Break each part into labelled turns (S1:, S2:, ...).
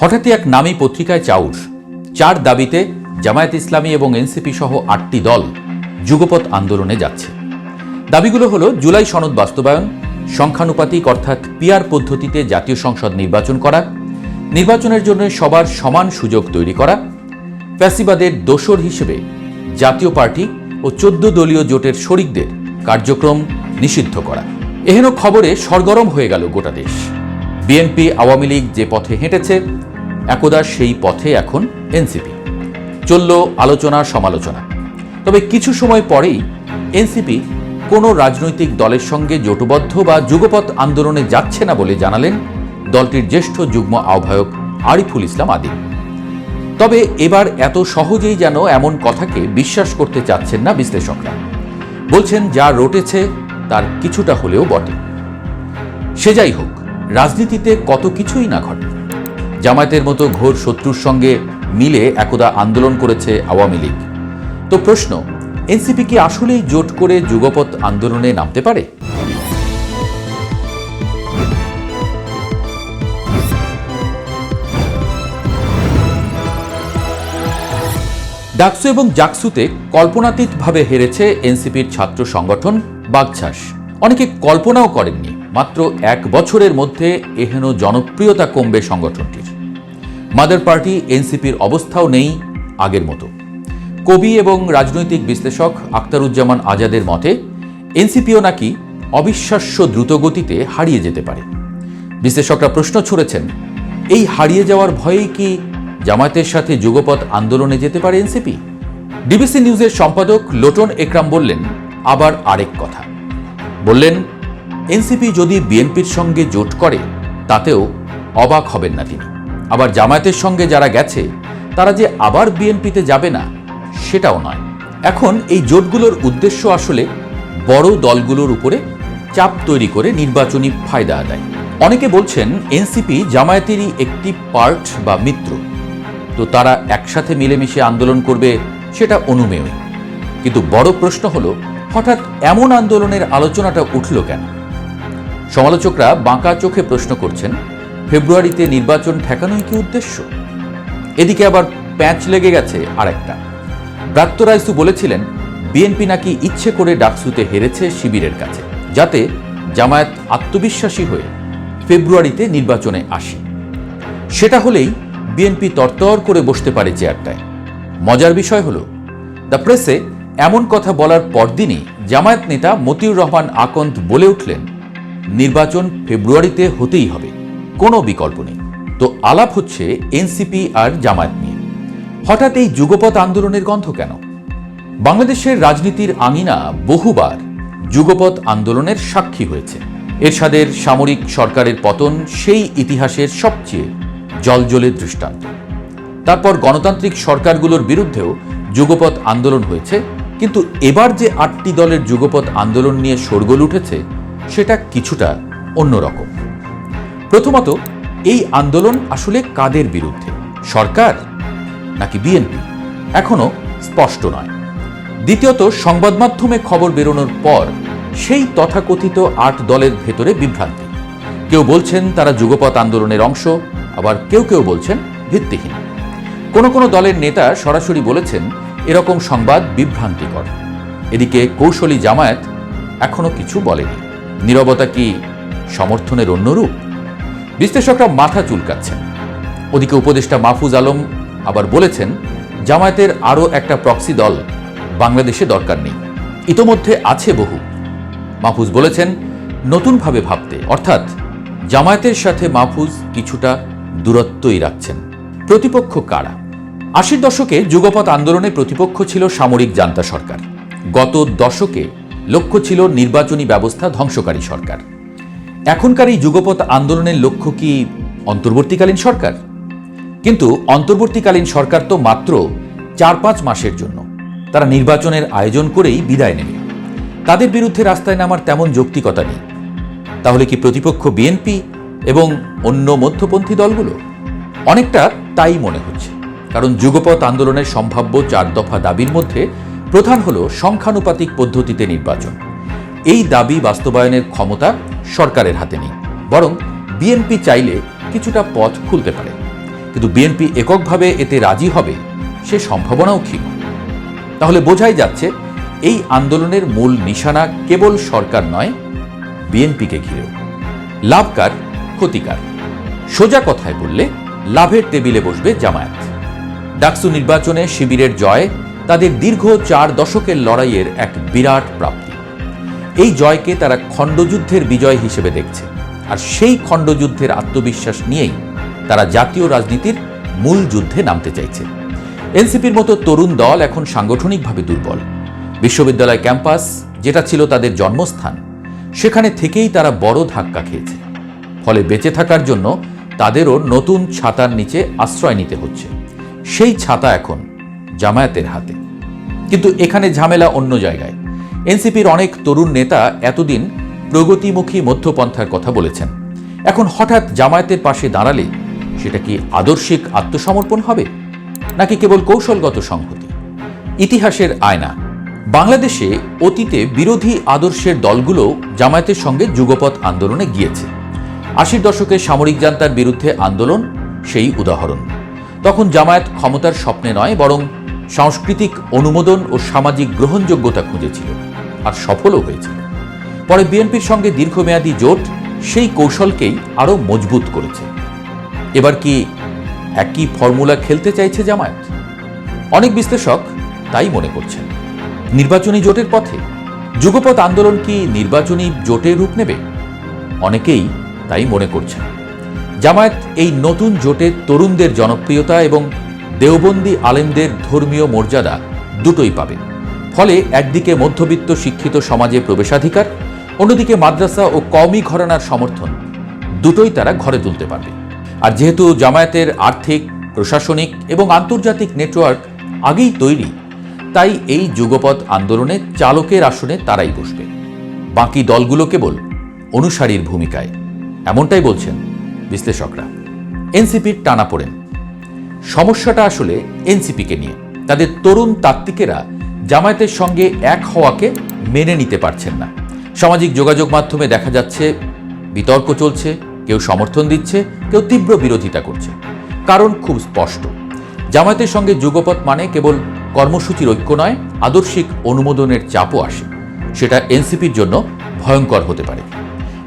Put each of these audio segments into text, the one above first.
S1: হঠাৎই এক নামী পত্রিকায় চাউর। চার দাবিতে জামায়াত ইসলামী এবং এনসিপি সহ আটটি দল যুগপৎ আন্দোলনে যাচ্ছে। দাবিগুলো হলো জুলাই সনদ বাস্তবায়ন, সংখ্যানুপাতিক অর্থাৎ পিয়ার পদ্ধতিতে জাতীয় সংসদ নির্বাচন করা, নির্বাচনের জন্য সবার সমান সুযোগ তৈরি করা, ফ্যাসিবাদের দোসর হিসেবে জাতীয় পার্টি ও চোদ্দ দলীয় জোটের শরিকদের কার্যক্রম নিষিদ্ধ করা। এহেন খবরে সরগরম হয়ে গেল গোটা দেশ। বিএনপি আওয়ামী লীগ যে পথে হেঁটেছে একদা সেই পথে এখন এনসিপি। চলল আলোচনা সমালোচনা। তবে কিছু সময় পরেই এনসিপি কোনো রাজনৈতিক দলের সঙ্গে জোটবদ্ধ বা যুগপথ আন্দোলনে যাচ্ছে না বলে জানালেন দলটির জ্যেষ্ঠ যুগ্ম আহ্বায়ক আরিফুল ইসলাম আদিম তবে এবার এত সহজেই যেন এমন কথাকে বিশ্বাস করতে চাচ্ছেন না বিশ্লেষকরা। বলছেন, যা রটেছে, তার কিছুটা হলেও বটে। সে যাই হোক, রাজনীতিতে কত কিছুই না ঘটে। জামায়াতের মতো ঘোর শত্রুর সঙ্গে মিলে একদা আন্দোলন করেছে আওয়ামী লীগ। তো প্রশ্ন, এনসিপি কি আসলেই জোট করে যুগপৎ আন্দোলনে নামতে পারে? ডাকসু এবং জাকসুতে কল্পনাতীতভাবে হেরেছে এনসিপির ছাত্র সংগঠন বাগছাস। অনেকে কল্পনাও করেননি। মাত্র এক বছরের মধ্যে এহেন জনপ্রিয়তা কমবে সংগঠনটির। মাদার পার্টি, এনসিপির অবস্থাও নেই আগের মতো। কবি এবং রাজনৈতিক বিশ্লেষক আখতারুজ্জামান আজাদের মতে, এনসিপিও নাকি অবিশ্বাস্য দ্রুতগতিতে হারিয়ে যেতে পারে। বিশ্লেষকরা প্রশ্ন ছুড়েছেন, এই হারিয়ে যাওয়ার ভয়েই কি জামায়াতের সাথে যুগপথ আন্দোলনে যেতে পারে এনসিপি? ডিবিসি নিউজের সম্পাদক লোটন একরাম বললেন, আবার আরেক কথা। বললেন এনসিপি যদি বিএনপির সঙ্গে জোট করে, তাতেও অবাক হবেন না তিনি। আবার জামায়াতের সঙ্গে যারা গেছে, তারা যে আবার বিএনপিতে যাবে না, সেটাও নয়। এখন এই জোটগুলোর উদ্দেশ্য আসলে বড় দলগুলোর উপরে চাপ তৈরি করে নির্বাচনী ফায়দা আদায়। অনেকে বলছেন এনসিপি জামায়াতেরই একটি পার্ট বা মিত্র। তো তারা একসাথে মিলেমিশে আন্দোলন করবে, সেটা অনুমেয়। কিন্তু বড় প্রশ্ন হলো, হঠাৎ এমন আন্দোলনের আলোচনাটা উঠল কেন? সমালোচকরা বাঁকা চোখে প্রশ্ন করছেন, ফেব্রুয়ারিতে নির্বাচন ঠেকানোই কি উদ্দেশ্য? এদিকে আবার প্যাঁচ লেগে গেছে আরেকটা। ব্রাত্য রাইসু বলেছিলেন, বিএনপি নাকি ইচ্ছে করে ডাকসুতে হেরেছে শিবিরের কাছে, যাতে জামায়াত আত্মবিশ্বাসী হয়ে ফেব্রুয়ারিতে নির্বাচনে আসে। সেটা হলেই বিএনপি তরতর করে বসতে পারে চেয়ারটায়। মজার বিষয় হলো, দ্য প্রেসে এমন কথা বলার পরদিনই জামায়াত নেতা মতিউর রহমান আকন্দ বলে উঠলেন নির্বাচন ফেব্রুয়ারিতে হতেই হবে। কোনো বিকল্প নেই। তো আলাপ হচ্ছে এনসিপি আর জামায়াত নিয়ে। হঠাৎ এই যুগপৎ আন্দোলনের গন্ধ কেন? বাংলাদেশের রাজনীতির আঙিনা বহুবার যুগপৎ আন্দোলনের সাক্ষী হয়েছে। এরশাদের সামরিক সরকারের পতন সেই ইতিহাসের সবচেয়ে জলজলে দৃষ্টান্ত। তারপর গণতান্ত্রিক সরকারগুলোর বিরুদ্ধেও যুগপৎ আন্দোলন হয়েছে, কিন্তু এবার যে আটটি দলের যুগপৎ আন্দোলন নিয়ে শোরগোল উঠেছে সেটা কিছুটা অন্যরকম। প্রথমত, এই আন্দোলন আসলে কাদের বিরুদ্ধে? সরকার নাকি বিএনপি? এখনও স্পষ্ট নয়। দ্বিতীয়ত, সংবাদ মাধ্যমে খবর বেরোনোর পর সেই তথাকথিত আট দলের ভেতরে বিভ্রান্তি। কেউ বলছেন তারা যুগপৎ আন্দোলনের অংশ, আবার কেউ কেউ বলছেন ভিত্তিহীন। কোনো কোনো দলের নেতা সরাসরি বলেছেন, এরকম সংবাদ বিভ্রান্তিকর। এদিকে কৌশলী জামায়াত এখনও কিছু বলেনি। নীরবতা কি সমর্থনের অন্যরূপ? বিশ্লেষকরা মাথা চুলকাচ্ছেন। ওদিকে উপদেষ্টা মাহফুজ আলম আবার বলেছেন, জামায়াতের আরও একটা প্রক্সি দল বাংলাদেশে দরকার নেই। ইতোমধ্যে আছে বহু। মাহফুজ বলেছেন, নতুনভাবে ভাবতে, অর্থাৎ জামায়াতের সাথে মাহফুজ কিছুটা দূরত্বই রাখছেন। প্রতিপক্ষ কারা? আশির দশকে যুগপৎ আন্দোলনে প্রতিপক্ষ ছিল সামরিক জান্তা সরকার। গত দশকে লক্ষ্য ছিল নির্বাচনী ব্যবস্থা ধ্বংসকারী সরকার। এখনকার এই যুগপথ আন্দোলনের লক্ষ্য কি অন্তর্বর্তীকালীন সরকার? কিন্তু অন্তর্বর্তীকালীন সরকার তো মাত্র চার পাঁচ মাসের জন্য। তারা নির্বাচনের আয়োজন করেই বিদায় নেবে। তাদের বিরুদ্ধে রাস্তায় নামার তেমন যৌক্তিকতা নেই। তাহলে কি প্রতিপক্ষ বিএনপি এবং অন্য মধ্যপন্থী দলগুলো? অনেকটা তাই মনে হচ্ছে। কারণ যুগপথ আন্দোলনের সম্ভাব্য চার দফা দাবির মধ্যে প্রধান হল সংখ্যানুপাতিক পদ্ধতিতে নির্বাচন। এই দাবি বাস্তবায়নের ক্ষমতা সরকারের হাতে নেই, বরং বিএনপি চাইলে কিছুটা পথ খুলতে পারে। কিন্তু বিএনপি এককভাবে এতে রাজি হবে, সে সম্ভাবনাও ক্ষীণ। তাহলে বোঝাই যাচ্ছে, এই আন্দোলনের মূল নিশানা কেবল সরকার নয়, বিএনপিকে ঘিরেও। লাভকার ক্ষতিকার সোজা কথায় বললে, লাভের টেবিলে বসবে জামায়াত। ডাকসু নির্বাচনে শিবিরের জয় তাদের দীর্ঘ চার দশকের লড়াইয়ের এক বিরাট প্রাপ্তি। এই জয়কে তারা খণ্ডযুদ্ধের বিজয় হিসেবে দেখছে। আর সেই খণ্ডযুদ্ধের আত্মবিশ্বাস নিয়েই তারা জাতীয় রাজনীতির মূল যুদ্ধে নামতে চাইছে। এনসিপির মতো তরুণ দল এখন সাংগঠনিকভাবে দুর্বল। বিশ্ববিদ্যালয় ক্যাম্পাস, যেটা ছিল তাদের জন্মস্থান, সেখানে থেকেই তারা বড় ধাক্কা খেয়েছে। ফলে বেঁচে থাকার জন্য তাদেরও নতুন ছাতার নিচে আশ্রয় নিতে হচ্ছে। সেই ছাতা এখন জামায়াতের হাতে। কিন্তু এখানে ঝামেলা অন্য জায়গায়। এনসিপির অনেক তরুণ নেতা এতদিন প্রগতিমুখী মধ্যপন্থার কথা বলেছেন। এখন হঠাৎ জামায়াতের পাশে দাঁড়ালে সেটা কি আদর্শিক আত্মসমর্পণ হবে? নাকি কেবল কৌশলগত সংহতি? ইতিহাসের আয়না। বাংলাদেশে অতীতে বিরোধী আদর্শের দলগুলো জামায়াতের সঙ্গে যুগপৎ আন্দোলনে গিয়েছে। আশির দশকে সামরিক জান্তার বিরুদ্ধে আন্দোলন সেই উদাহরণ। তখন জামায়াত ক্ষমতার স্বপ্নে নয়, বরং সাংস্কৃতিক অনুমোদন ও সামাজিক গ্রহণযোগ্যতা খুঁজেছিল আর সফলও হয়েছিল। পরে বিএনপির সঙ্গে দীর্ঘমেয়াদী জোট সেই কৌশলকেই আরও মজবুত করেছে। এবার কি একই ফর্মুলা খেলতে চাইছে জামায়াত? অনেক বিশ্লেষক তাই মনে করছেন। নির্বাচনী জোটের পথে যুগপথ আন্দোলন কি নির্বাচনী জোটের রূপ নেবে? অনেকেই তাই মনে করছেন। জামায়াত এই নতুন জোটে তরুণদের জনপ্রিয়তা এবং দেওবন্দি আলেমদের ধর্মীয় মর্যাদা দুটোই পাবে। ফলে একদিকে মধ্যবিত্ত শিক্ষিত সমাজে প্রবেশাধিকার, অন্যদিকে মাদ্রাসা ও কওমি ঘরানার সমর্থন দুটোই তারা ঘরে তুলতে পারবে। আর যেহেতু জামায়াতের আর্থিক, প্রশাসনিক এবং আন্তর্জাতিক নেটওয়ার্ক আগেই তৈরি, তাই এই যুগপৎ আন্দোলনে চালকের আসনে তারাই বসবে। বাকি দলগুলো কেবল অনুসারীর ভূমিকায়। এমনটাই বলছেন বিশ্লেষকরা। এনসিপির টানা পড়েন। সমস্যাটা আসলে এনসিপিকে নিয়ে। তাদের তরুণ তাত্ত্বিকেরা জামায়াতের সঙ্গে এক হওয়াকে মেনে নিতে পারছেন না। সামাজিক যোগাযোগ মাধ্যমে দেখা যাচ্ছে, বিতর্ক চলছে, কেউ সমর্থন দিচ্ছে, কেউ তীব্র বিরোধিতা করছে। কারণ খুব স্পষ্ট, জামায়াতের সঙ্গে যুগপথ মানে কেবল কর্মসূচির ঐক্য নয়, আদর্শিক অনুমোদনের চাপও আসে। সেটা এনসিপির জন্য ভয়ঙ্কর হতে পারে।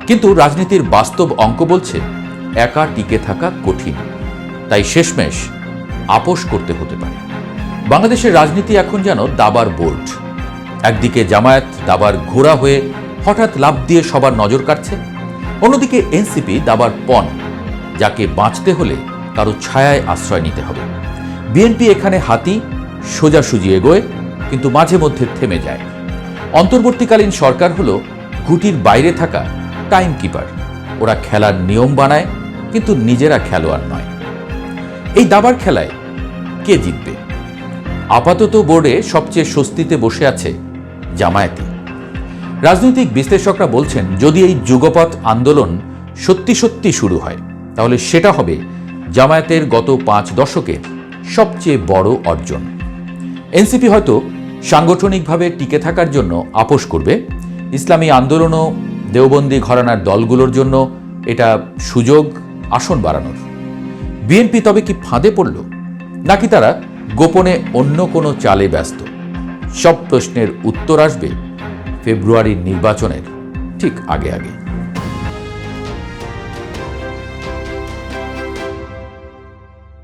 S1: কিন্তু রাজনীতির বাস্তব অঙ্ক বলছে, একা টিকে থাকা কঠিন। তাই শেষমেশ আপোষ করতে হতে পারে। বাংলাদেশের রাজনীতি এখন যেন দাবার বোর্ড। একদিকে জামায়াত দাবার ঘোড়া হয়ে হঠাৎ লাভ দিয়ে সবার নজর কাটছে অন্যদিকে এনসিপি দাবার পণ, যাকে বাঁচতে হলে কারও ছায়ায় আশ্রয় নিতে হবে। বিএনপি এখানে হাতি, সোজাসুজি এগোয়, কিন্তু মাঝে মধ্যে থেমে যায়। অন্তর্বর্তীকালীন সরকার হলো গুটির বাইরে থাকা টাইম কিপার ওরা খেলার নিয়ম বানায়, কিন্তু নিজেরা খেলোয়াড় নয়। এই দাবার খেলায় কে জিতবে? আপাতত বোর্ডে সবচেয়ে স্বস্তিতে বসে আছে জামায়াতি। রাজনৈতিক বিশ্লেষকরা বলছেন, যদি এই যুগপথ আন্দোলন সত্যি সত্যি শুরু হয়, তাহলে সেটা হবে জামায়াতের গত পাঁচ দশকের সবচেয়ে বড় অর্জন। এনসিপি হয়তো সাংগঠনিকভাবে টিকে থাকার জন্য আপোষ করবে, ইসলামী আন্দোলনও দেওবন্দি ঘরানার দলগুলোর জন্য এটা সুযোগ আসন বাড়ানোর। বিএনপি তবে কি ফাঁদে পড়ল? নাকি তারা গোপনে অন্য কোনো চালে ব্যস্ত? সব প্রশ্নের উত্তর আসবে ফেব্রুয়ারির নির্বাচনের ঠিক আগে আগে।